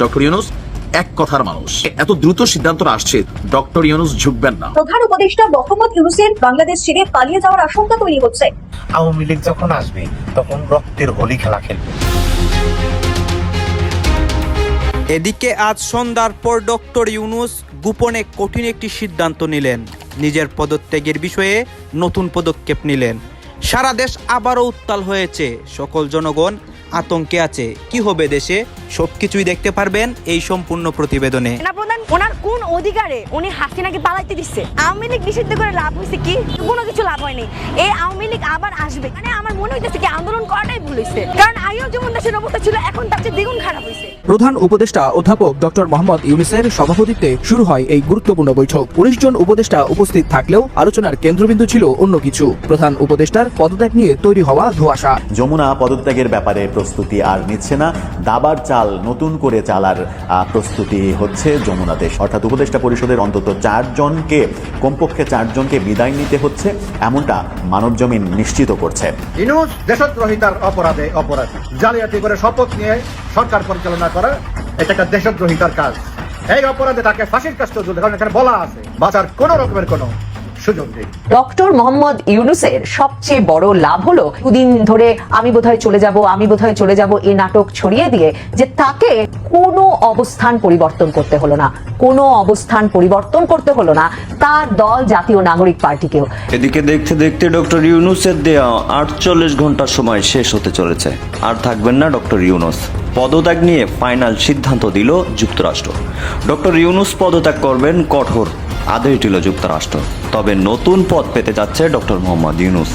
Doctor Yunus এক কথার মানুষ। এত দ্রুত সিদ্ধান্তটা আসছে ডক্টর ইউনুস ঝুঁকবেন না। প্রধান উপদেষ্টা মোহাম্মদ ইউনুসের বাংলাদেশ ছেড়ে পালিয়ে যাওয়ার আশঙ্কা তৈরি হচ্ছে। আওয়ামী লীগ যখন আসবে তখন রক্তের হোলি খেলা খেলবে। এদিকে আজ সন্ধ্যার পর ডক্টর ইউনুস গোপনে কঠিন একটি সিদ্ধান্ত নিলেন। নিজের পদত্যাগের বিষয়ে নতুন পদক্ষেপ নিলেন। সারা দেশ আবারও উত্তাল হয়েছে। সকল জনগণ আতঙ্কে আছে। কি হবে দেশে? সবকিছুই দেখতে পারবেন এই সম্পূর্ণ প্রতিবেদনে। প্রধান ওনার কোন অধিকারে উনি হাসিনাকে পালাইতে দিচ্ছে আওয়ামী লীগ নিষিদ্ধ করে লাভ হয়েছে কি? কোনো কিছু লাভ হয়নি। এই আওয়ামী লীগ আবার আসবে। মানে আমার মনে হইতেছে কি আন্দোলন করাটাই ভুল হয়েছে কারণ আগেও যেমন দেশের অবস্থা ছিল এখন তার চেয়ে দ্বিগুণ খারাপ হয়েছে প্রধান উপদেষ্টা অধ্যাপক ডক্টর মোহাম্মদ ইউনিসের সভাপতিত্বে শুরু হয় এই গুরুত্বপূর্ণ বৈঠক। উনিশ জন উপদেষ্টা উপস্থিত থাকলেও আলোচনার কেন্দ্রবিন্দু ছিল অন্য কিছু। প্রধান উপদেষ্টার পদত্যাগ নিয়ে তৈরি হওয়া ধোঁয়াশা। যমুনা পদত্যাগের ব্যাপারে প্রস্তুতি আর নিচ্ছে না। দাবার চাল নতুন করে চালার প্রস্তুতি হচ্ছে যমুনাতে অর্থাৎ উপদেষ্টা পরিষদের অন্তত চারজনকে, কমপক্ষে চারজনকে বিদায় নিতে হচ্ছে। এমনটা মানব জমিন নিশ্চিত করছে দেশদ্রোহিতার অপরাধে অপরাধী। জালিয়াতি করে শপথ নিয়ে সরকার পরিচালনা করা, এটা একটা দেশদ্রোহিতার কাজ। এই অপরাধে তাকে ফাঁসির কাজ চলছে, কারণ এখানে বলা আছে, বাঁচার কোনো রকমের কোনো সুযোগ নেই। ডক্টর মোহাম্মদ ইউনুসের সবচেয়ে বড় লাভ হলো দুদিন ধরে আমি বোধহয় চলে যাব আমি বোধহয় চলে যাব এই নাটক ছড়িয়ে দিয়ে যে তাকে কোনো অবস্থান পরিবর্তন করতে হলো না কোনো অবস্থান পরিবর্তন করতে হলো না তার দল জাতীয় নাগরিক পার্টিকেও। এদিকে দেখতে দেখতে ডক্টর ইউনুসের দেয়া আটচল্লিশ ঘণ্টার সময় শেষ হতে চলেছে আর থাকবেন না ডক্টর ইউনুস। পদত্যাগ নিয়ে ফাইনাল সিদ্ধান্ত দিল যুক্তরাষ্ট্র। ডক্টর ইউনুস পদত্যাগ করবেন কঠোর আদেশ দিল যুক্তরাষ্ট্র। তবে নতুন পদ পেতে যাচ্ছে ডক্টর মোহাম্মদ ইউনুস।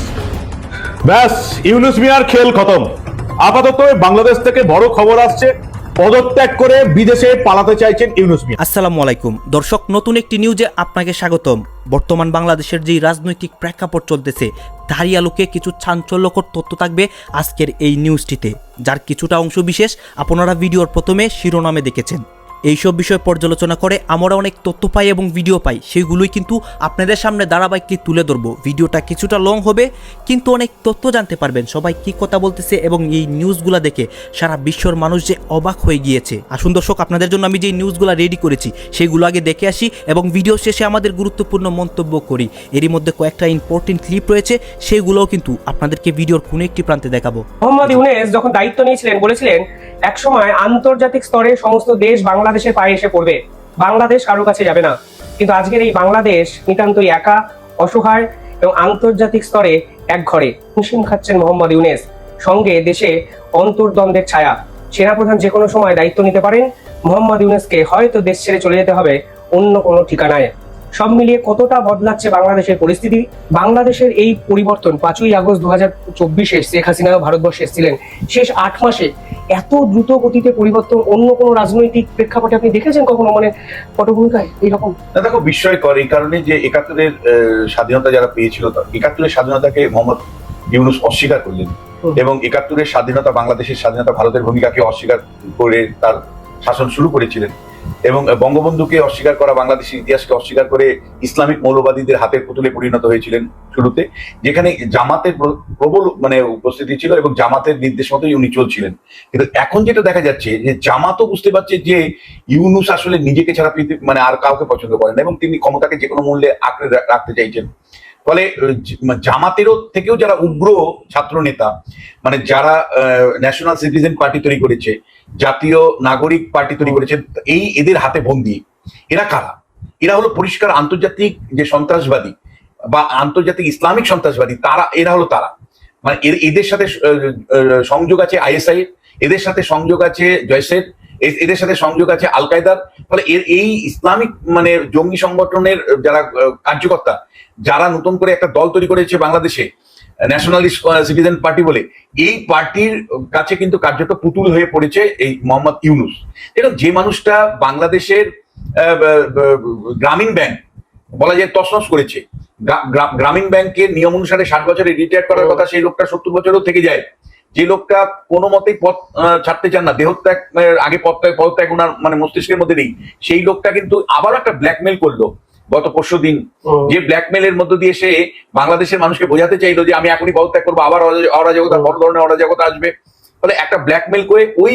ব্যাস, ইউনুস মিয়ার খেল খতম। আপাতত বাংলাদেশ থেকে বড় খবর আসছে পদত্যাগ করে বিদেশে পালাতে চাইছেন ইউনুস মিয়া। আসসালামু আলাইকুম। দর্শক, নতুন একটি নিউজে আপনাকে স্বাগতম। বর্তমান বাংলাদেশের যে রাজনৈতিক প্রেক্ষাপট চলতেছে, তারই আলোকে কিছু চাঞ্চল্যকর তথ্য থাকবে আজকের এই নিউজটিতে। যার কিছুটা অংশ বিশেষ আপনারা ভিডিওর প্রথমে শিরোনামে দেখেছেন। এইসব বিষয় পর্যালোচনা করে আমরা অনেক তথ্য পাই এবং ভিডিও পাই। সেগুলোই কিন্তু আপনাদের সামনে ধারাবাহিকলি তুলে ধরবো। ভিডিওটা কিছুটা লং হবে, কিন্তু অনেক তথ্য জানতে পারবেন। সবাই কি কথা বলতেছে এবং এই নিউজগুলো দেখে সারা বিশ্বর মানুষ যে অবাক হয়ে গিয়েছে। আসুন দর্শক, আপনাদের জন্য আমি যে নিউজগুলো রেডি করেছি, সেগুলো আগে দেখে আসি এবং ভিডিও শেষে আমাদের গুরুত্বপূর্ণ মন্তব্য করি। এরই মধ্যে কয়েকটা ইম্পর্টেন্ট ক্লিপ রয়েছে, সেগুলোও কিন্তু আপনাদেরকে ভিডিওর কোনো একটি প্রান্তে দেখাবো। মোহাম্মদ ইউনেস যখন দায়িত্ব নিয়েছিলেন, বলেছিলেন একসময় আন্তর্জাতিক স্তরে সমস্ত দেশ বাংলাদেশের পায়ে এসে পড়বে। বাংলাদেশ কারও কাছে যাবে না। কিন্তু আজকের এই বাংলাদেশ নিতান্তই একা, অসহায় এবং আন্তর্জাতিক স্তরে এক ঘরে। হিমশিম খাচ্ছেন মোহাম্মদ ইউনেস। সঙ্গে দেশে অন্তর্দ্বন্দ্বের ছায়া। সেনাপ্রধান যে কোনো সময় দায়িত্ব নিতে পারেন। মোহাম্মদ ইউনেসকে হয়তো দেশ ছেড়ে চলে যেতে হবে অন্য কোনো ঠিকানায়। সব মিলিয়ে কতটা বদলাচ্ছে বাংলাদেশের পরিস্থিতি? বাংলাদেশের এই পরিবর্তন পাঁচই আগস্ট দু হাজার চব্বিশে শেখ হাসিনা ভারতবর্ষে এসেছিলেন। শেষ আট মাসে এত দ্রুত গতিতে পরিবর্তন অন্য কোনো রাজনৈতিক প্রেক্ষাপটে আপনি দেখেছেন কখনো মানে পটভূমিকায় এইরকম? না দেখো বিস্ময়কর এই কারণে যে একাত্তরের স্বাধীনতা যারা পেয়েছিল তা- একাত্তরের স্বাধীনতাকে মোহাম্মদ ইউনুস অস্বীকার করলেন। এবং একাত্তরের স্বাধীনতা বাংলাদেশের স্বাধীনতা ভারতের ভূমিকাকে অস্বীকার করে তার শাসন শুরু করেছিলেন। এবং বঙ্গবন্ধুকে অস্বীকার করা বাংলাদেশের ইতিহাসকে অস্বীকার করে ইসলামিক মৌলবাদীদের হাতের পুতুলে পরিণত হয়েছিলেন শুরুতে, যেখানে জামাতের প্রবল মানে উপস্থিতি ছিল এবং জামাতের নির্দেশ মতোই উনি চলছিলেন। কিন্তু এখন যেটা দেখা যাচ্ছে যে জামাতও বুঝতে পারছে যে ইউনুস আসলে নিজেকে ছাড়া মানে আর কাউকে পছন্দ করেন এবং তিনি ক্ষমতাকে যে কোনো মূল্যে আঁকড়ে রাখতে চাইছেন। ফলে মানে জামাতেরও থেকেও যারা উগ্র ছাত্র নেতা মানে যারা ন্যাশনাল সিটিজেন পার্টি তৈরি করেছে জাতীয় নাগরিক পার্টি তৈরি করেছে এই এদের হাতে বন্দি। এরা কারা? এরা হলো পরিষ্কার আন্তর্জাতিক যে সন্ত্রাসবাদী বা আন্তর্জাতিক ইসলামিক সন্ত্রাসবাদী তারা এরা হলো তারা। মানে এদের সাথে সংযোগ আছে আইএসআই এদের সাথে সংযোগ আছে জয়সের এদের সাথে সংযোগ আছে আল কায়দার। ফলে এর এই ইসলামিক মানে জঙ্গি সংগঠনের যারা কার্যকর্তা যারা নতুন করে একটা দল তৈরি করেছে বাংলাদেশে ন্যাশনালিস্ট সিটিজেন পার্টি বলে এই পার্টির কাছে কিন্তু কার্যত পুতুল হয়ে পড়েছে এই মোহাম্মদ ইউনুস। দেখুন যে মানুষটা বাংলাদেশের গ্রামীণ ব্যাংক বলা যায় তছনছ করেছে গ্রা- গ্রা- গ্রামীণ ব্যাংকের নিয়ম অনুসারে ষাট বছরে রিটায়ার করার কথা সেই লোকটা সত্তর বছরও থেকে যায়। যে লোকটা কোনো মতেই পথ ছাড়তে চান না দেহত্যাগ আগে পদত্যাগ পদত্যাগ ওনার মানে মস্তিষ্কের মধ্যে নেই সেই লোকটা কিন্তু আবার একটা ব্ল্যাকমেল করল গত পরশু দিন। যে ব্ল্যাকমেলের মধ্য দিয়ে সে বাংলাদেশের মানুষকে বোঝাতে চাইলো যে আমি এখনই পদত্যাগ করব আবার অরাজ- অরাজকতা বড় ধরনের অরাজকতা আসবে। ফলে একটা ব্ল্যাকমেল করে ওই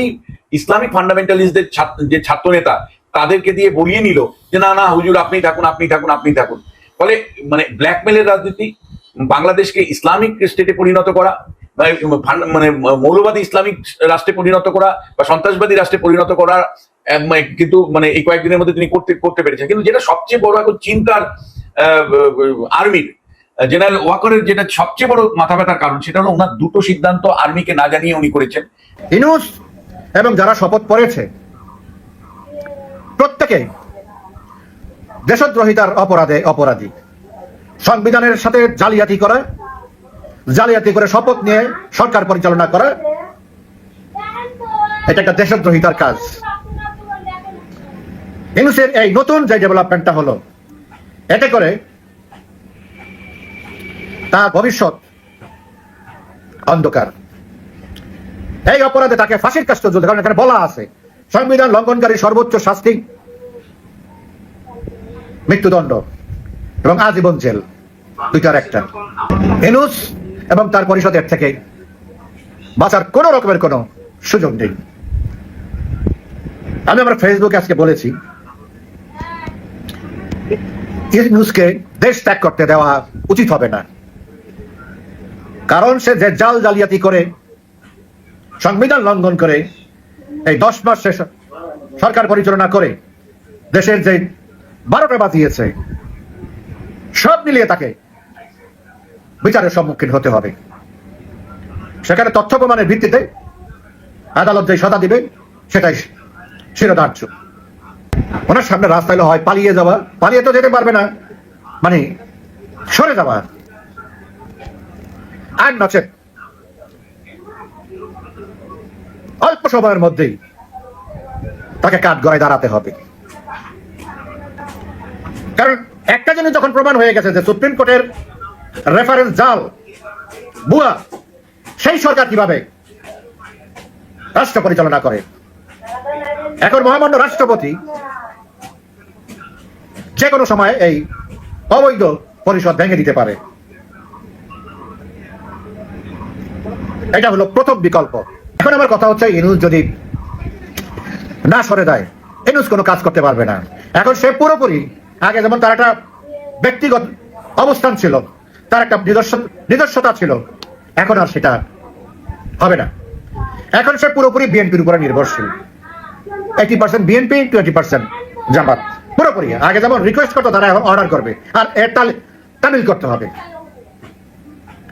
ইসলামিক ফান্ডামেন্টালিস্টদের যে ছাত্র নেতা তাদেরকে দিয়ে বলিয়ে নিল যে না না হুজুর আপনি থাকুন আপনি থাকুন আপনি থাকুন। ফলে মানে ব্ল্যাকমেলের রাজনীতি বাংলাদেশকে ইসলামিক স্টেটে পরিণত করা মানে মৌলবাদী ইসলামিক রাষ্ট্রে পরিণত করা বা সন্ত্রাসবাদী রাষ্ট্রে পরিণত করা মানে কিন্তু মানে এই কয়েকদিনের মধ্যে তিনি করতে করতে পেরেছেন। কিন্তু যেটা সবচেয়ে বড় এখন চিন্তার আর্মির জেনারেল ওয়াকারের যেটা সবচেয়ে বড় মাথা ব্যথার কারণ, সেটা হলো ওনার দুটো সিদ্ধান্ত আর্মিকে না জানিয়ে উনি করেছেন। ইনুস এবং যারা শপথ পড়েছে, প্রত্যেকে দেশদ্রোহিতার অপরাধে অপরাধী। সংবিধানের সাথে জালিয়াতি করা জালিয়াতি করে শপথ নিয়ে সরকার পরিচালনা করা, এটা একটা দেশদ্রোহিতার কাজ। ইনুসের এই নতুন যে ডেভেলপমেন্টটা হলো, এতে করে তার ভবিষ্যৎ অন্ধকার। এই অপরাধে তাকে ফাঁসির কাজ চলছে, কারণ এখানে বলা আছে, সংবিধান লঙ্ঘনকারী সর্বোচ্চ শাস্তি, মৃত্যুদণ্ড এবং আজীবন জেল, দুইটার একটা। এনুস এবং তার পরিষদের থেকে বাঁচার কোন রকমের কোনো সুযোগ নেই। আমি আমার ফেসবুকে আজকে বলেছি দেশ ত্যাগ করতে দেওয়া উচিত হবে না। কারণ সে যে জাল জালিয়াতি করে, সংবিধান লঙ্ঘন করে, এই দশ মাস শেষ সরকার পরিচালনা করে, দেশের যে বারোটা বাজিয়েছে, সব মিলিয়ে তাকে বিচারের সম্মুখীন হতে হবে। সেখানে তথ্য প্রমাণের ভিত্তিতে আদালত যে সদা দিবে, সেটাই শিরোধার্য। ওনার সামনে রাস্তা হলো হয় পালিয়ে যাওয়া, পালিয়ে তো যেতে পারবে না। মানে সরে যাওয়া। আর নচেত অল্প সময়ের মধ্যেই তাকে কাঠ গড়ায় দাঁড়াতে হবে। কারণ একটা জিনিস যখন প্রমাণ হয়ে গেছে যে সুপ্রিম কোর্টের রেফারেন্স জাল, বুয়া, সেই সরকার কীভাবে রাষ্ট্র পরিচালনা করে? এখন মহামান্য রাষ্ট্রপতি যে কোনো সময় এই অবৈধ পরিষদ ভেঙে দিতে পারে। এটা হলো প্রথম বিকল্প। এখন আমার কথা হচ্ছে, ইনুস যদি না সরে দেয় ইনুস কোনো কাজ করতে পারবে না। এখন সে পুরোপুরি আগে যেমন তার একটা ব্যক্তিগত অবস্থান ছিল তার একটা নিজস্ব নিজস্বতা ছিল। এখন আর সেটা হবে না। এখন সে পুরোপুরি বিএনপির উপরে নির্ভরশীল। Eighty percent BNP twenty percent Jamaat. পুরোপুরি। আগে যেমন রিকোয়েস্ট করতো, তারা এখন অর্ডার করবে। আর তাল- তামিল করতে হবে।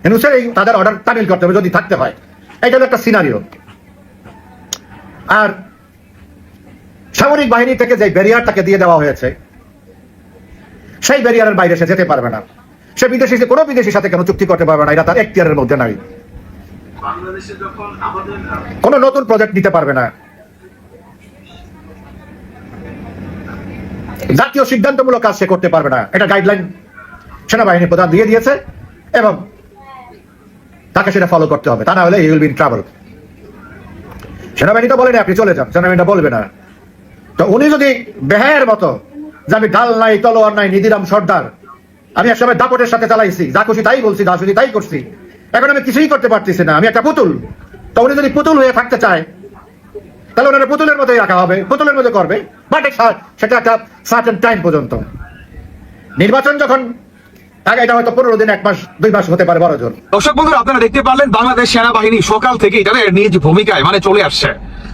এই তাদের অর্ডার তামিল করতে হবে, যদি থাকতে হয়। এটা একটা সিনারিও আর সামরিক বাহিনী থেকে যে ব্যারিয়ারটাকে দিয়ে দেওয়া হয়েছে, সেই ব্যারিয়ারের বাইরে সে যেতে পারবে না। সে বিদেশি কোনো বিদেশির সাথে কেন চুক্তি করতে পারবে না? এটা তার এখতিয়ারের মধ্যে নাই। কোন নতুন প্রজেক্ট নিতে পারবে না। জাতীয় সিদ্ধান্তমূলক কাজ সে করতে পারবে না। এটা গাইডলাইন সেনাবাহিনী প্রধান দিয়ে দিয়েছে এবং তাকে সেটা ফলো করতে হবে। তা না হলে you will be in travel সেনাবাহিনী তো বলে না আপনি চলে যান। সেনাবাহিনীটা বলবে না। তো উনি যদি বেহায়ের মতো যে আমি ডাল নাই তলোয়ার নাই নিদিরাম সর্দার আমি এক সময় দাপটের সাথে চালাইছি, যা খুশি তাই বলছি, যা খুশি তাই করছি। এখন আমি কিছুই করতে পারতেছি না, আমি একটা পুতুল। তো উনি যদি পুতুল হয়ে থাকতে চায়, তাহলে ওনারা পুতুলের মধ্যে রাখা হবে, পুতুলের মধ্যে করবে। বাট সেটা একটা সার্টেন টাইম পর্যন্ত। নির্বাচন যখন আপনারা দেখতে পারলেন, বাংলাদেশ সেনাবাহিনী সকাল থেকে নিজ ভূমিকায় মানে চলে আসছে।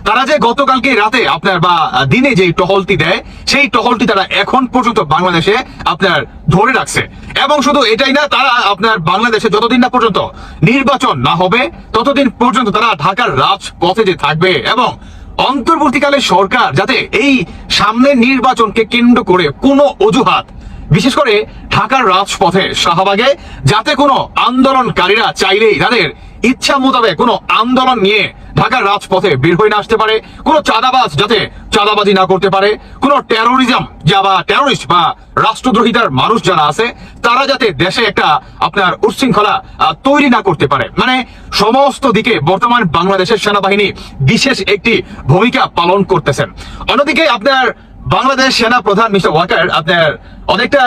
তারা যে গতকালকে রাতে আপনার বা দিনে যে টহলটি দেয়, সেই টহলটি তারা এখন পর্যন্ত বাংলাদেশে আপনার ধরে রাখছে। এবং শুধু এটাই না, তারা আপনার বাংলাদেশে যতদিন না পর্যন্ত নির্বাচন না হবে, ততদিন পর্যন্ত তারা ঢাকার রাজপথে যে থাকবে এবং অন্তর্বর্তীকালে সরকার যাতে এই সামনে নির্বাচনকে কেন্দ্র করে কোনো অজুহাত বিশেষ করে ঢাকার রাজপথে শাহবাগে, যাতে কোনো আন্দোলনকারীরা চাইলেই তাদের ইচ্ছা মোতাবেক কোনো আন্দোলন নিয়ে ঢাকার রাজপথে বের হয়ে না আসতে পারে, কোনো চাঁদাবাজ যাতে চাঁদাবাজি না করতে পারে, কোনো টেরোরিজম যা বা টেরোরিস্ট বা রাষ্ট্রদ্রোহিতার মানুষ যারা আছে, তারা যাতে দেশে একটা আপনার উচ্ছৃঙ্খলা তৈরি না করতে পারে। মানে সমস্ত দিকে বর্তমান বাংলাদেশের সেনাবাহিনী বিশেষ একটি ভূমিকা পালন করতেছেন। অন্যদিকে আপনার বাংলাদেশ সেনা প্রধান মিস্টার ওয়াকার, আপনার অনেকটা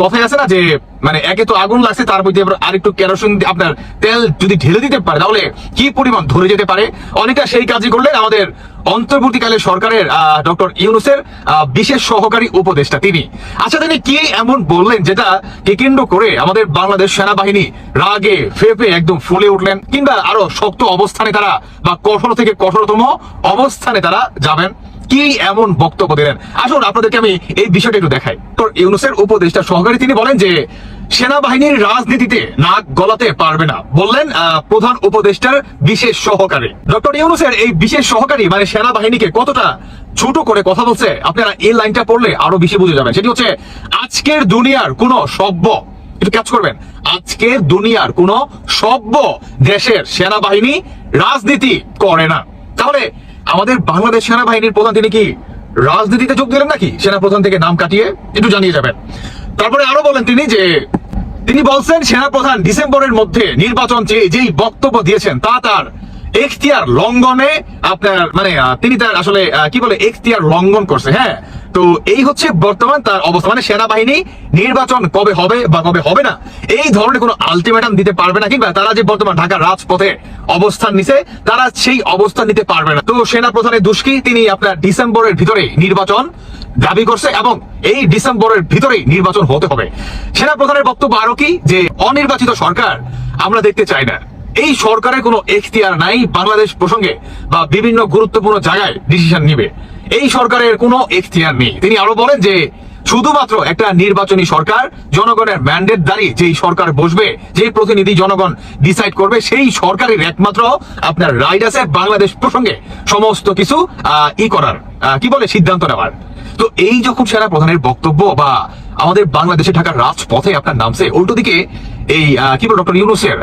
কথাই আছে না যে মানে একে তো আগুন লাগছে, তার মধ্যে আবার আরেকটু কেরোসিন আপনার তেল যদি ঢেলে দিতে পারে, তাহলে কি পরিমাণ ধরে যেতে পারে? অনেকটা সেই কাজই করলেন আমাদের অন্তর্বর্তীকালে সরকারের ডক্টর ইউনুসের বিশেষ সহকারী উপদেষ্টা তিনি। আচ্ছা তিনি কি এমন বললেন যেটা কেন্দ্র করে আমাদের বাংলাদেশ সেনাবাহিনী রাগে ফেপে একদম ফুলে উঠলেন, কিংবা আরও শক্ত অবস্থানে তারা বা কঠোর থেকে কঠোরতম অবস্থানে তারা যাবেন? কি এমন বক্তব্য দিলেন? আসুন আপনাদেরকে আমি এই বিষয়টা একটু দেখাই। তো ইউনুসের উপদেষ্টা সহকারী তিনি বলেন যে, সেনাবাহিনীর রাজনীতিতে নাক গলাতে পারবে না। বললেন প্রধান উপদেষ্টার বিশেষ সহকারী। ডক্টর ইউনুসের এই বিশেষ সহকারী মানে সেনাবাহিনীকে কতটা ছোট করে কথা বলছে, আপনারা এই লাইনটা পড়লে আরও বেশি বুঝে যাবেন। সেটি হচ্ছে, আজকের দুনিয়ার কোন সভ্য, একটু ক্যাচ করবেন, আজকের দুনিয়ার কোন সভ্য দেশের সেনাবাহিনী রাজনীতি করে না। তাহলে আমাদের বাংলাদেশ সেনাবাহিনীর প্রধান তিনি কি? রাজনীতিতে যোগ দিলেন নাকি? সেনা প্রধান থেকে নাম কাটিয়ে একটু জানিয়ে যাবেন। তারপরে আরও বলেন তিনি যে, তিনি বলছেন সেনা প্রধান ডিসেম্বরের মধ্যে নির্বাচন চেয়ে যেই বক্তব্য দিয়েছেন, তা তার এখতিয়ার লঙ্ঘনে আপনার মানে তিনি তার আসলে কি বলে, এখতিয়ার লঙ্ঘন করছে হ্যাঁ? তো এই হচ্ছে বর্তমান তার অবস্থা মানে সেনাবাহিনী নির্বাচন কবে হবে বা কবে হবে না, এই ধরনের কোনো আলটিমেটাম দিতে পারবে না, কিংবা তারা যে বর্তমান ঢাকার রাজপথে অবস্থান নিছে, তারা সেই অবস্থান নিতে পারবে না। তো সেনা প্রধানের দুষ্কি তিনি আপনার ডিসেম্বরের ভিতরে নির্বাচন দাবি করছে এবং এই ডিসেম্বরের ভিতরেই নির্বাচন হতে হবে। সেনা প্রধানের বক্তব্য আরও কি? যে, অনির্বাচিত সরকার আমরা দেখতে চাই না। এই সরকারের কোনো এখতিয়ার নাই বাংলাদেশ প্রসঙ্গে বা বিভিন্ন গুরুত্বপূর্ণ জায়গায় ডিসিশন নিবে। এই সরকারের কোনো এখতিয়ার নেই। তিনি আরও বলেন যে, শুধুমাত্র একটা নির্বাচনী সরকার, জনগণের ম্যান্ডেট দাঁড়িয়ে যেই সরকার বসবে, যেই প্রতিনিধি জনগণ ডিসাইড করবে, সেই সরকারের একমাত্র আপনার রাইট আছে বাংলাদেশ প্রসঙ্গে। সমস্ত কিছু ই করার। কি বলে? সিদ্ধান্ত নেওয়ার। তো এই যখন সেনা প্রধানের বক্তব্য বা আমাদের বাংলাদেশে ঢাকার রাজপথে আপনার নামছে, উল্টো দিকে এই কি বল, ডক্টর ইউনুসের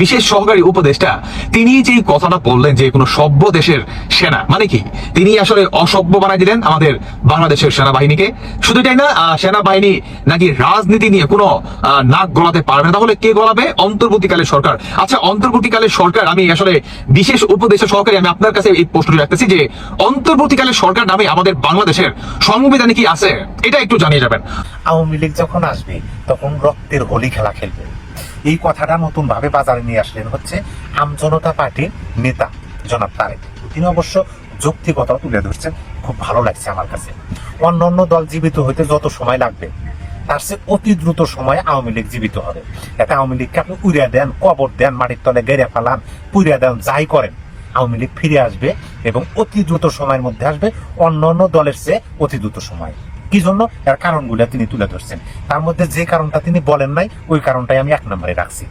বিশেষ সহকারী উপদেষ্টা, তিনি যে কথাটা বললেন যে কোনো সভ্য দেশের সেনা মানে কি? তিনি আসলে অসভ্য বানাই দিলেন আমাদের বাংলাদেশের সেনাবাহিনীকে। শুধু এটাই না সেনাবাহিনী নাকি রাজনীতি নিয়ে কোনো নাক গলাতে পারবে না। তাহলে কে গলাবে? অন্তর্বর্তীকালের সরকার। আচ্ছা অন্তর্বর্তীকালের সরকার, আমি আসলে বিশেষ উপদেষ্টা সহকারী, আমি আপনার কাছে এই প্রশ্নটি রাখতেছি যে অন্তর্বর্তীকালের সরকার নামে আমাদের বাংলাদেশের সংবিধানে কি আছে? এটা একটু জানিয়ে যাবেন। আওয়ামী লীগ যখন আসবে, তখন রক্তের হোলি খেলা খেলবে। এই কথাটা নতুন ভাবে বাজারে নিয়ে আসলেন হচ্ছে আমজনতা পার্টির নেতা, জনাব তারেক। তিনি অবশ্য যৌক্তিকতাও তুলে ধরছেন। খুব ভালো লাগছে আমার কাছে। অন্য অন্য দল জীবিত হইতে যত সময় লাগবে, তার চেয়ে অতি দ্রুত সময়ে আওয়ামী লীগ জীবিত হবে। এতে আওয়ামী লীগকে আপনি উড়িয়ে দেন, কবর দেন, মাটির তলে গেড়ে ফেলান পুড়িয়ে দেন, যাই করেন, আওয়ামী লীগ ফিরে আসবে এবং অতি দ্রুত সময়ের মধ্যে আসবে অন্য অন্য দলের চেয়ে অতি দ্রুত সময়। কি জন্য? এর কারণগুলো তিনি তুলে ধরছেন। তার মধ্যে যে কারণটা তিনি বলেন নাই, ওই কারণটাই আমি এক নম্বরে রাখছি।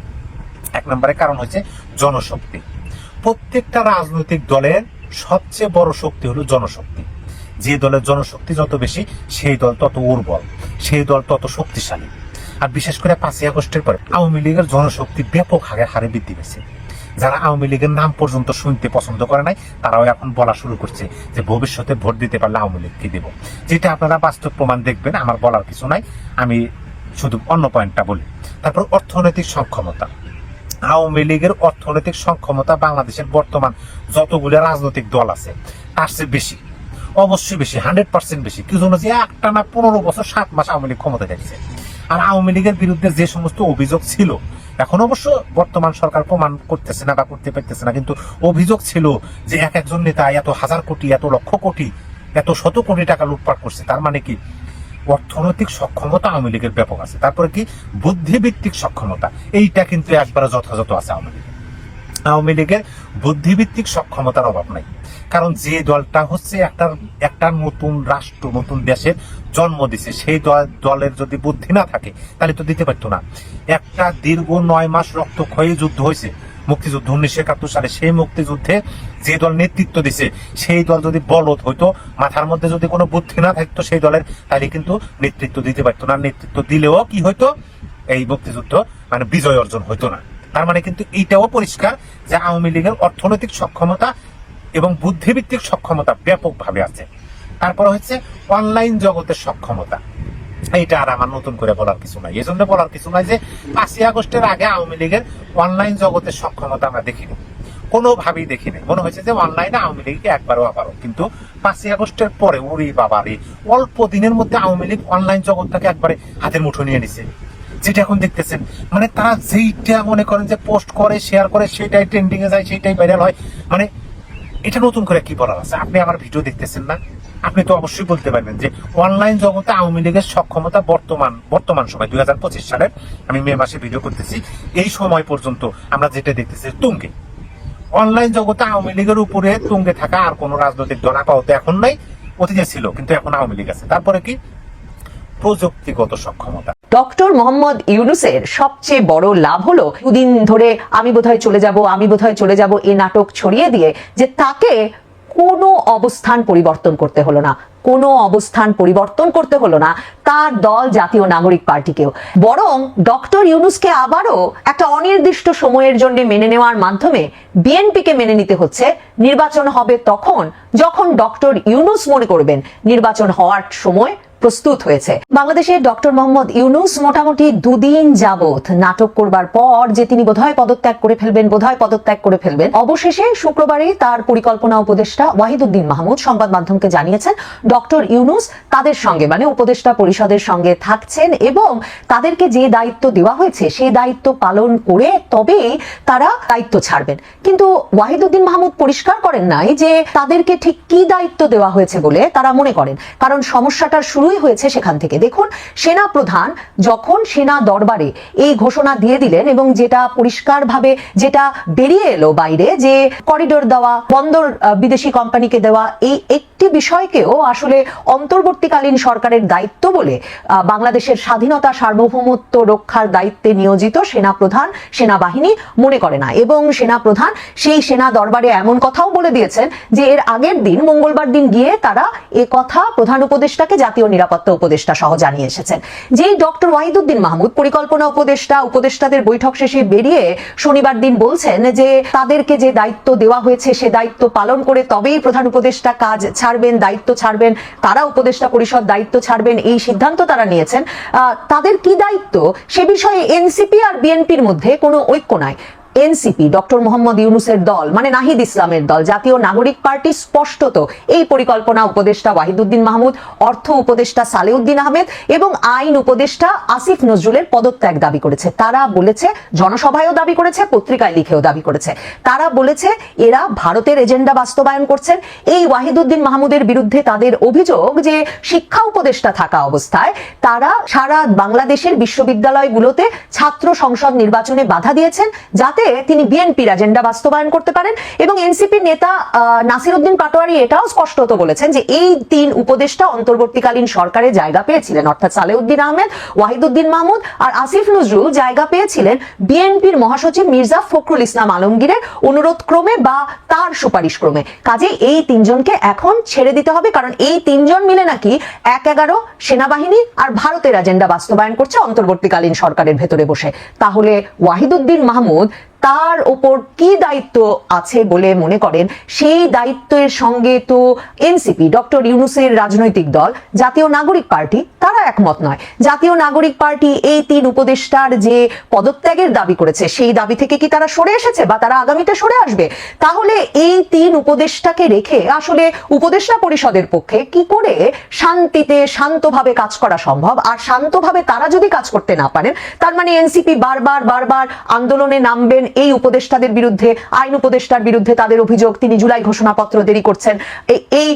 এক নম্বরে কারণ হচ্ছে জনশক্তি। প্রত্যেকটা রাজনৈতিক দলের সবচেয়ে বড় শক্তি হলো জনশক্তি। যে দলের জনশক্তি যত বেশি, সেই দল তত উর্বর, সেই দল তত শক্তিশালী। আর বিশেষ করে পাঁচই আগস্টের পরে আওয়ামী লীগের জনশক্তি ব্যাপক হারে হারে বৃদ্ধি পেয়েছে। যারা আওয়ামী লীগের নাম পর্যন্ত শুনতে পছন্দ করে নাই, তারাও এখন বলা শুরু করছে যে ভবিষ্যতে ভোট দিতে পারলে আওয়ামী লীগকে দেব। যেটা আপনারা বাস্তব প্রমাণ দেখবেন, আমার বলার কিছু নাই, আমি শুধু অন্য পয়েন্টটা বলি। তারপর অর্থনৈতিক সক্ষমতা। আওয়ামী লীগের অর্থনৈতিক সক্ষমতা বাংলাদেশের বর্তমান যতগুলো রাজনৈতিক দল আছে, তার চেয়ে বেশি। অবশ্যই বেশি, হান্ড্রেড পার্সেন্ট বেশি। কি জন্য যে একটা না পনেরো বছর সাত মাস আওয়ামী লীগ ক্ষমতা দেখছে আর আওয়ামী লীগের বিরুদ্ধে যে সমস্ত অভিযোগ ছিল এখন অবশ্য বর্তমান সরকার প্রমাণ করতেছে না বা করতে পারতেছে না, কিন্তু অভিযোগ ছিল যে এক একজন নেতা এত হাজার কোটি, এত লক্ষ কোটি, এত শত কোটি টাকা লুটপাট করছে। তার মানে কি? অর্থনৈতিক সক্ষমতা আওয়ামী লীগের ব্যাপক আছে। তারপরে কি? বুদ্ধিভিত্তিক সক্ষমতা। এইটা কিন্তু একবারে যথাযথ আছে আওয়ামী লীগের। আওয়ামী লীগের বুদ্ধিভিত্তিক সক্ষমতার অভাব নাই। কারণ যে দলটা হচ্ছে একটা একটা নতুন রাষ্ট্র, নতুন দেশের জন্ম দিছে, সেই দল, দলের যদি বুদ্ধি না থাকে, তাহলে তো দিতে পারতো না। একটা দীর্ঘ নয় মাস রক্তক্ষয়ী যুদ্ধ হয়েছে, মুক্তিযুদ্ধ উনিশশো একাত্তর সালে। সেই মুক্তিযুদ্ধে যে দল নেতৃত্ব দিছে, সেই দল যদি বলদ হইতো, মাথার মধ্যে যদি কোনো বুদ্ধি না থাকতো সেই দলের, তাহলে কিন্তু নেতৃত্ব দিতে পারতো না। নেতৃত্ব দিলেও কি হইতো? এই মুক্তিযুদ্ধ মানে বিজয় অর্জন হইতো না। তার মানে কিন্তু এইটাও পরিষ্কার যে আওয়ামী লীগের অর্থনৈতিক সক্ষমতা এবং বুদ্ধিভিত্তিক সক্ষমতা ব্যাপকভাবে আছে। তারপর হচ্ছে অনলাইন জগতের সক্ষমতা। এইটা আর আমার নতুন করে বলার কিছু নাই। এই জন্য বলার কিছু নাই যে পাঁচই আগস্টের আগে আওয়ামী লীগের অনলাইন জগতের সক্ষমতা আমরা দেখিনি। কোনোভাবেই দেখি নাই মনে হয়েছে যে অনলাইনে আওয়ামী লীগকে একবারও আবারও। কিন্তু পাঁচই আগস্টের পরে ওরে বাবারে, অল্প দিনের মধ্যে আওয়ামী লীগ অনলাইন জগৎটাকে একবারে হাতের মুঠো নিয়ে নিছে। যেটা এখন দেখতেছেন মানে তারা যেইটা মনে করেন যে পোস্ট করে শেয়ার করে, সেটাই ট্রেন্ডিং এ যায়, সেটাই ভাইরাল হয়। মানে এটা নতুন করে কি বলার আছে? আপনি আমার ভিডিও দেখতেছেন না। আপনি তো অবশ্যই বলতে পারবেন যে অনলাইন জগতে আওয়ামী লীগের সক্ষমতা বর্তমান বর্তমান সময়, দুই হাজার পঁচিশ সালের আমি মে মাসে ভিডিও করতেছি। এই সময় পর্যন্ত আমরা যেটা দেখতেছি তুঙ্গে। অনলাইন জগতে আওয়ামী লীগের উপরে তুঙ্গে থাকা আর কোনো রাজনৈতিক দল আপাতত এখন নাই। অতীতে ছিল, কিন্তু এখন আওয়ামী লীগ আছে। তারপরে কি? প্রযুক্তিগত সক্ষমতা। ডক্টর মোহাম্মদ ইউনুসের সবচেয়ে বড় লাভ হলো, দুদিন ধরে আমি বোধহয় চলে যাব, আমি বোধহয় চলে যাব এই নাটক ছড়িয়ে দিয়ে যে তাকে কোনো অবস্থান পরিবর্তন করতে হলো না, কোনো অবস্থান পরিবর্তন করতে হলো না তার দল জাতীয় নাগরিক পার্টিকেও। বরং ডক্টর ইউনুসকে আবারও একটা অনির্দিষ্ট সময়ের জন্য মেনে নেওয়ার মাধ্যমে বিএনপিকে মেনে নিতে হচ্ছে, নির্বাচন হবে তখন যখন ডক্টর ইউনুস মনে করবেন, নির্বাচন হওয়ার সময় প্রস্তুত হয়েছে। বাংলাদেশের ডক্টর মোহাম্মদ ইউনুস মোটামুটি দুদিন যাবত নাটক করবার পর যে তিনি বোধহয় পদত্যাগ করে ফেলবেন, বোধহয় পদত্যাগ করে ফেলবেন, অবশেষে শুক্রবারে তার পরিকল্পনা উপদেষ্টা ওয়াহিদুদ্দিন মাহমুদ সংবাদ মাধ্যমকে জানিয়েছেন, ডক্টর ইউনুস তাদের সঙ্গে মানে উপদেষ্টা পরিষদের সঙ্গে থাকছেন এবং তাদেরকে যে দায়িত্ব দেওয়া হয়েছে, সেই দায়িত্ব পালন করে তবেই তারা দায়িত্ব ছাড়বেন। কিন্তু ওয়াহিদুদ্দিন মাহমুদ পরিষ্কার করেন নাই যে তাদেরকে ঠিক কি দায়িত্ব দেওয়া হয়েছে বলে তারা মনে করেন। কারণ সমস্যাটার শুরুই হয়েছে সেখান থেকে। দেখুন, সেনা প্রধান যখন সেনা দরবারে এই ঘোষণা দিয়ে দিলেন এবং যেটা পরিষ্কারভাবে যেটা বেরিয়ে এলো বাইরে, যে করিডোর দেওয়া, বন্দর বিদেশি কোম্পানিকে দেওয়া, এই একটি বিষয়কেও আসলে অন্তর্বর্তীকালীন সরকারের দায়িত্ব বলে বাংলাদেশের স্বাধীনতা সার্বভৌমত্ব রক্ষার দায়িত্বে নিয়োজিত সেনা প্রধান, সেনাবাহিনী মনে করে না। এবং সেনা প্রধান সেই সেনা দরবারে এমন কথাও বলে দিয়েছেন যে, এর আগের দিন, মঙ্গলবার দিন গিয়ে তারা এ কথা প্রধান উপদেষ্টাকে জাতীয় নিরাপত্তা উপদেষ্টা সহ জানিয়ে এসেছেন যেই ডক্টর ওয়াহিদুদ্দিন মাহমুদ, পরিকল্পনা উপদেষ্টা, উপদেষ্টাদের বৈঠক শেষে বেরিয়ে শনিবার দিন বলছেন যে তাদেরকে যে দায়িত্ব দেওয়া হয়েছে, সে দায়িত্ব পালন করে তবেই প্রধান উপদেষ্টা কাজ ছাড়বেন, দায়িত্ব ছাড়বেন, তারা উপদেষ্টা পরিষদ দায়িত্ব ছাড়বেন, এই সিদ্ধান্ত তারা নিয়েছেন। তাদের কি দায়িত্ব? সে বিষয়ে এনসিপি আর বিএনপির মধ্যে কোনো ঐক্য নাই। এনসিপি ডক্টর মোহাম্মদ ইউনুসের দল মানে নাহিদ ইসলামের দল, জাতীয় নাগরিক পার্টি স্পষ্টত এই পরিকল্পনা উপদেষ্টা ওয়াহিদুদ্দিন মাহমুদ, অর্থ উপদেষ্টা সালেউদ্দিন আহমেদ এবং আইন উপদেষ্টা আসিফ নজরুলের পদত্যাগ দাবি করেছে। তারা বলেছে, জনসভায়ও দাবি করেছে, পত্রিকায় লিখেও দাবি করেছে। তারা বলেছে, এরা ভারতের এজেন্ডা বাস্তবায়ন করছেন। এই ওয়াহিদুদ্দিন মাহমুদের বিরুদ্ধে তাদের অভিযোগ যে, শিক্ষা উপদেষ্টা থাকা অবস্থায় তারা সারা বাংলাদেশের বিশ্ববিদ্যালয়গুলোতে ছাত্র সংসদ নির্বাচনে বাধা দিয়েছেন, যাতে তিনি বিএনপির এজেন্ডা বাস্তবায়ন করতে পারেন এবং এনসিপি নেতা আহ, নাসিরউদ্দিন পাটোয়ারি এটাও স্পষ্টত বলেছেন যে এই তিন উপদেষ্টা অন্তর্বর্তীকালীন সরকারে জায়গা পেয়েছিলেন অর্থাৎ সালেউদ্দিন আহমেদ ওয়াহিদুদ্দিন মাহমুদ আর আসিফ নজরুল জায়গা পেয়েছিলেন বিএনপির মহাসচিব মির্জা ফখরুল ইসলাম আলমগীরের অনুরোধ ক্রমে বা তার সুপারিশ ক্রমে কাজে এই তিনজনকে এখন ছেড়ে দিতে হবে কারণ এই তিনজন মিলে নাকি এক এগারো সেনাবাহিনী আর ভারতের এজেন্ডা বাস্তবায়ন করছে অন্তর্বর্তীকালীন সরকারের ভেতরে বসে। তাহলে ওয়াহিদুদ্দিন মাহমুদ তার ওপর কি দায়িত্ব আছে বলে মনে করেন? সেই দায়িত্বের সঙ্গে তো এনসিপি ডক্টর ইউনুসের রাজনৈতিক দল, জাতীয় নাগরিক পার্টি, তারা একমত নয়। জাতীয় নাগরিক পার্টি এই তিন উপদেষ্টার যে পদত্যাগের দাবি করেছে, সেই দাবি থেকে কি তারা সরে এসেছে বা তারা আগামীতে সরে আসবে? তাহলে এই তিন উপদেষ্টাকে রেখে আসলে উপদেষ্টা পরিষদের পক্ষে কি করে শান্তিতে শান্তভাবে কাজ করা সম্ভব? আর শান্তভাবে তারা যদি কাজ করতে না পারেন, তার মানে এনসিপি বারবার বারবার আন্দোলনে নামবেন এই উপদেষ্টাদের বিরুদ্ধে, আইন উপদেষ্টার বিরুদ্ধে তাদের অভিযোগ, তিনি জুলাই ঘোষণাপত্র দেরি করছেন। এই-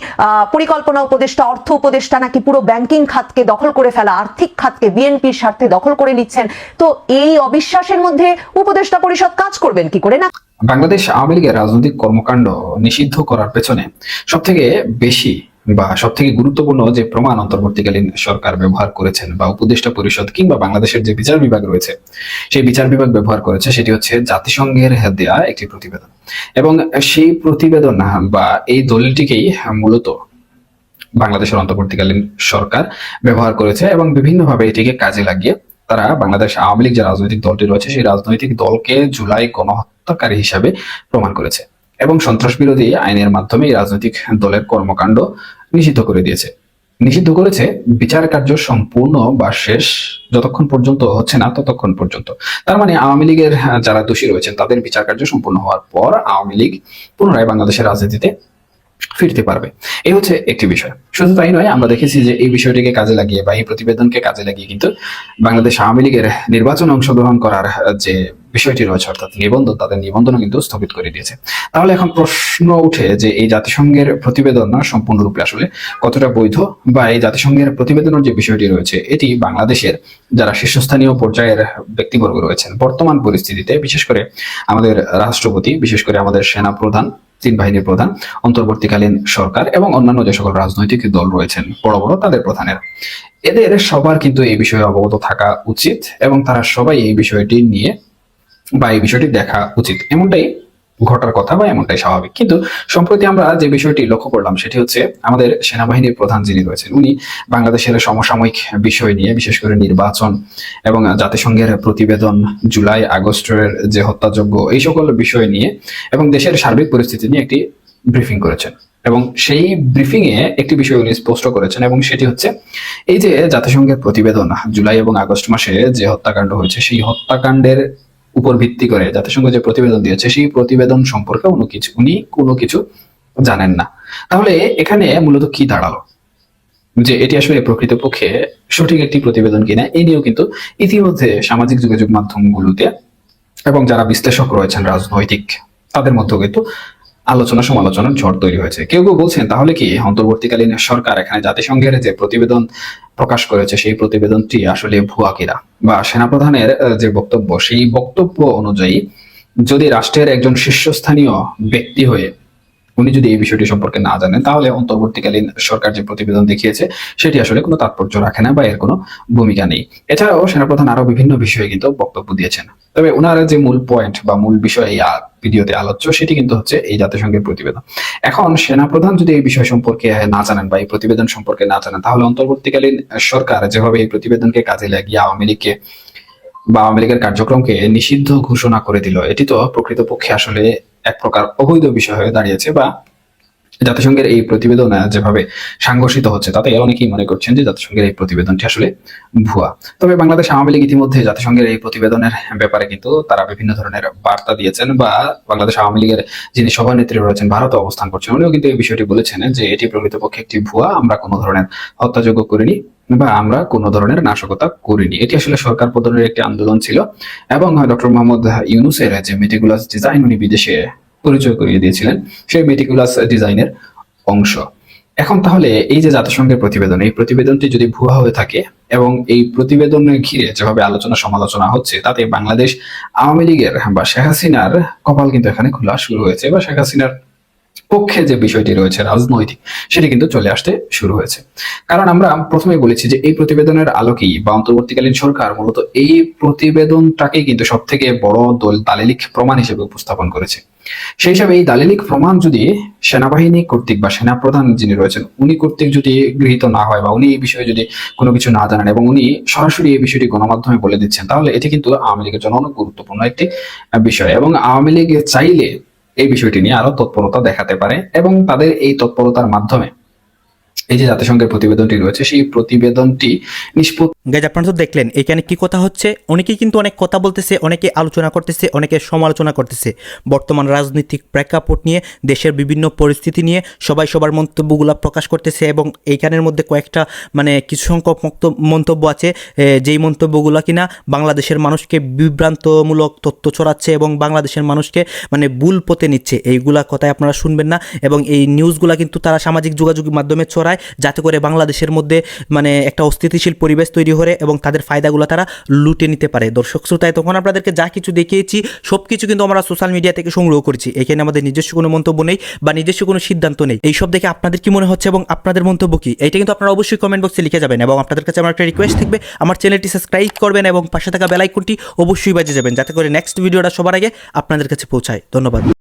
পরিকল্পনা উপদেষ্টা, অর্থ উপদেষ্টা নাকি পুরো ব্যাংকিং খাতকে দখল করে ফেলা, আর্থিক খাতকে বিএনপির স্বার্থে দখল করে নিচ্ছেন। তো এই অবিশ্বাসের মধ্যে উপদেষ্টা পরিষদ কাজ করবেন কি করে না? বাংলাদেশ আওয়ামী লীগের রাজনৈতিক কর্মকাণ্ড নিষিদ্ধ করার পেছনে সব থেকে বেশি বা সব থেকে গুরুত্বপূর্ণ যে প্রমাণ অন্তর্বর্তীকালীন সরকার ব্যবহার করেছেন বা উপদেষ্টা পরিষদ কিংবা বাংলাদেশের যে বিচার বিভাগ রয়েছে, সেই বিচার বিভাগ ব্যবহার করেছে, সেটি হচ্ছে জাতিসংঘের দেয়া একটি প্রতিবেদন। এবং সেই প্রতিবেদন বা এই দলিলটিকেই মূলত বাংলাদেশের অন্তর্বর্তীকালীন সরকার ব্যবহার করেছে এবং বিভিন্নভাবে এটিকে কাজে লাগিয়ে তারা বাংলাদেশ আওয়ামী লীগ যে রাজনৈতিক দলটি রয়েছে, সেই রাজনৈতিক দলকে জুলাই গণহত্যাকারী হিসাবে প্রমাণ করেছে। এবং সন্ত্রাস বিরোধী আইনের মাধ্যমে রাজনৈতিক দলের কর্মকাণ্ড নিষিদ্ধ করে দিয়েছে। নিষিদ্ধ করেছে, বিচার কার্য সম্পূর্ণ বা শেষ যতক্ষণ পর্যন্ত হচ্ছে না ততক্ষণ পর্যন্ত। তার মানে আওয়ামী লীগের যারা দোষী রয়েছেন, তাদের বিচার কার্য সম্পূর্ণ হওয়ার পর আওয়ামী লীগ পুনরায় বাংলাদেশের রাজনীতিতে ফিরতে পারবে। এই হচ্ছে একটি বিষয়। শুধু তাই নয়, আমরা দেখেছি যে এই বিষয়টিকে কাজে লাগিয়ে বা এই প্রতিবেদনকে কাজে লাগিয়ে কিন্তু বাংলাদেশ আওয়ামী লীগের নির্বাচন অংশগ্রহণ করার যে বিষয়টি রয়েছে, অর্থাৎ নিবন্ধন, তাদের নিবন্ধনও কিন্তু স্থগিত করে দিয়েছে। তাহলে এখন প্রশ্ন উঠে যে, এই জাতিসংঘের প্রতিবেদন না সম্পূর্ণরূপে আসলে কতটা বৈধ? বা এই জাতিসংঘের প্রতিবেদনের যে বিষয়টি রয়েছে, এটি বাংলাদেশের যারা শীর্ষস্থানীয় পর্যায়ের ব্যক্তিবর্গ রয়েছেন, বর্তমান পরিস্থিতিতে বিশেষ করে আমাদের রাষ্ট্রপতি, বিশেষ করে আমাদের সেনা প্রধান তিন বাহিনীর প্রধান, অন্তর্বর্তীকালীন সরকার এবং অন্যান্য যে সকল রাজনৈতিক দল রয়েছেন, বড় বড় তাদের প্রধানের। এদের সবার কিন্তু এই বিষয়ে অবগত থাকা উচিত এবং তারা সবাই এই বিষয়টি নিয়ে বা এই বিষয়টি দেখা উচিত। এমনটাই ঘটার কথা বা এমনটাই স্বাভাবিক। কিন্তু সম্প্রতি আমরা যে বিষয়টি লক্ষ্য করলাম, সেটি হচ্ছে আমাদের সেনাবাহিনীর প্রধান যিনি রয়েছেন, উনি বাংলাদেশের সমসাময়িক বিষয় নিয়ে, বিশেষ করে নির্বাচন এবং জাতিসংঘের প্রতিবেদন, জুলাই আগস্টের যে হত্যাযোগ্য এই সকল বিষয় নিয়ে এবং দেশের সার্বিক পরিস্থিতি নিয়ে একটি ব্রিফিং করেছেন। এবং সেই ব্রিফিং এ একটি বিষয় উনি স্পষ্ট করেছেন এবং সেটি হচ্ছে এই যে জাতিসংঘের প্রতিবেদন, জুলাই এবং আগস্ট মাসে যে হত্যাকাণ্ড হয়েছে, সেই হত্যাকাণ্ডের উপর ভিত্তি করে জাতিসংঘ যে প্রতিবেদন দিয়েছে, সেই প্রতিবেদন সম্পর্কে কোনো কিছু, উনি কোনো কিছু জানেন না। তাহলে এখানে মূলত কি দাঁড়াল? যে এটি আসলে প্রকৃতপক্ষে সঠিক একটি প্রতিবেদন কিনা, এ নিয়েও কিন্তু ইতিমধ্যে সামাজিক যোগাযোগ মাধ্যমগুলোতে এবং যারা বিশ্লেষক রয়েছেন রাজনৈতিক, তাদের মধ্যেও কিন্তু আলোচনা সমালোচনার ঝড় তৈরি হয়েছে। কেউ কেউ বলছেন, তাহলে কি অন্তর্বর্তীকালীন সরকার এখানে জাতিসংঘের যে প্রতিবেদন প্রকাশ করেছে, সেই প্রতিবেদনটি আসলে ভুয়া কিনা? বা সেনাপ্রধানের যে বক্তব্য, সেই বক্তব্য অনুযায়ী যদি রাষ্ট্রের একজন শীর্ষস্থানীয় ব্যক্তি হয়ে উনি যদি এই বিষয়টি সম্পর্কে না জানেন, তাহলে অন্তর্বর্তীকালীন সরকার যে প্রতিবেদন দেখিয়েছে, সেটি আসলে কোনো তাৎপর্য রাখে না বা এর কোনো ভূমিকা নেই। এছাড়াও সেনাপ্রধান আরও বিভিন্ন বিষয়ে কিন্তু বক্তব্য দিয়েছেন। তবে ওনার যে মূল পয়েন্ট বা মূল বিষয় ভিডিওতে আলোচ্য, সেটি কিন্তু হচ্ছে এই জাতিসংঘের প্রতিবেদন। এখন সেনাপ্রধান যদি এই বিষয় সম্পর্কে না জানেন বা এই প্রতিবেদন সম্পর্কে না জানেন, তাহলে অন্তর্বর্তীকালীন সরকার যেভাবে এই প্রতিবেদনকে কাজে লাগিয়ে আওয়ামী লীগকে বা আওয়ামী লীগের কার্যক্রমকে নিষিদ্ধ ঘোষণা করে দিল, এটি তো প্রকৃতপক্ষে আসলে এক প্রকার অবৈধ বিষয় হয়ে দাঁড়িয়েছে বা জাতিসংঘের এই প্রতিবেদন যেভাবে সাংঘর্ষিত হচ্ছে, তাতে অনেকেই মনে করছেন যে জাতিসংঘের এই প্রতিবেদনটি আসলে ভুয়া। তবে বাংলাদেশ আওয়ামী লীগ ইতিমধ্যে জাতিসংঘের এই প্রতিবেদনের ব্যাপারে কিন্তু তারা বিভিন্ন ধরনের বার্তা দিয়েছেন বা বাংলাদেশ আওয়ামী লীগের যিনি সভানেত্রী রয়েছেন, ভারতে অবস্থান করছেন, উনিও কিন্তু এই বিষয়টি বলেছেন যে এটি প্রকৃতপক্ষে একটি ভুয়া, আমরা কোনো ধরনের হত্যাযোগ্য করিনি বা আমরা কোনো ধরনের নাশকতা করিনি। এটি আসলে সরকার প্রদানের একটি আন্দোলন ছিল এবং ডক্টর মোহাম্মদ ইউনুসের যে মেটিকুলাস ডিজাইন, উনি বিদেশে পরিচয় করিয়ে দিয়েছিলেন সেই মেটিকুলাস ডিজাইনের অংশ। এখন তাহলে এই যে জাতিসংঘের প্রতিবেদন, এই প্রতিবেদনটি যদি ভুয়া হয়ে থাকে এবং এই প্রতিবেদনে ঘিরে যেভাবে আলোচনা সমালোচনা হচ্ছে, তাতে বাংলাদেশ আওয়ামী লীগের বা শেখ হাসিনার কপাল কিন্তু এখানে খোলা শুরু হয়েছে বা শেখ হাসিনার পক্ষে যে বিষয়টি রয়েছে, রাজনৈতিক, সেটি কিন্তু চলে আসতে শুরু হয়েছে। কারণ আমরা প্রথমে বলেছি যে এই প্রতিবেদনের আলোকেই বা অন্তর্বর্তীকালীন সরকার মূলত এই প্রতিবেদনটাকে কিন্তু সব থেকে বড় দল দালিলিক প্রমাণ হিসেবে উপস্থাপন করেছে। সেই হিসাবে এই দালিলিক প্রমাণ যদি সেনাবাহিনী কর্তৃক বা সেনা প্রধান যিনি রয়েছেন, উনি কর্তৃক যদি গৃহীত না হয় বা উনি এই বিষয়ে যদি কোনো কিছু না জানেন এবং উনি সরাসরি এই বিষয়টি গণমাধ্যমে বলে দিচ্ছেন, তাহলে এটি কিন্তু আওয়ামী লীগের জন্য অনেক গুরুত্বপূর্ণ একটি বিষয়। এবং আওয়ামী লীগ চাইলে এই বিষয়টি নিয়ে আরও তৎপরতা দেখাতে পারে এবং তাদের এই তৎপরতার মাধ্যমে এই যে জাতিসংঘের প্রতিবেদনটি রয়েছে, সেই প্রতিবেদনটি নিষ্পত্তি গাইজ আপনারা তো দেখলেন, এখানে কি কথা হচ্ছে? অনেকেই কিন্তু অনেক কথা বলতেছে, অনেকে আলোচনা করতেছে, অনেকে সমালোচনা করতেছে। বর্তমান রাজনৈতিক প্রেক্ষাপট নিয়ে, দেশের বিভিন্ন পরিস্থিতি নিয়ে সবাই সবার মন্তব্যগুলো প্রকাশ করতেছে এবং এইখানের মধ্যে কয়েকটা মানে কিছু সংখ্যক মন্তব্য আছে। যেই মন্তব্যগুলো কিনা বাংলাদেশের মানুষকে বিভ্রান্তমূলক তথ্য ছড়াচ্ছে এবং বাংলাদেশের মানুষকে মানে ভুল পথে নিচ্ছে। এইগুলা কথায় আপনারা শুনবেন না এবং এই নিউজগুলা কিন্তু তারা সামাজিক যোগাযোগের মাধ্যমে ছড়ায় যাতে করে বাংলাদেশের মধ্যে মানে একটা অস্থিতিশীল পরিবেশ তৈরি করে এবং তাদের ফায়দাগুলো তারা লুটে নিতে পারে। দর্শক শ্রোতায়, তখন আপনাদেরকে যা কিছু দেখিয়েছি সব কিছু কিন্তু আমরা সোশ্যাল মিডিয়া থেকে সংগ্রহ করেছি। এখানে আমাদের নিজস্ব কোনো মন্তব্য নেই বা নিজস্ব কোনো সিদ্ধান্ত নেই। এইসব দেখে আপনাদের কি মনে হচ্ছে এবং আপনাদের মন্তব্য কি? এইটা কিন্তু আপনারা অবশ্যই কমেন্ট বক্সে লিখে যাবেন এবং আপনাদের কাছে আমার একটা রিকোয়েস্ট থাকবে, আমার চ্যানেলটি সাবস্ক্রাইব করবেন এবং পাশে থাকা বেলাইকনটি অবশ্যই বাজে যাবেন, যাতে করে নেক্সট ভিডিওটা সবার আগে আপনাদের কাছে পৌঁছায়। ধন্যবাদ।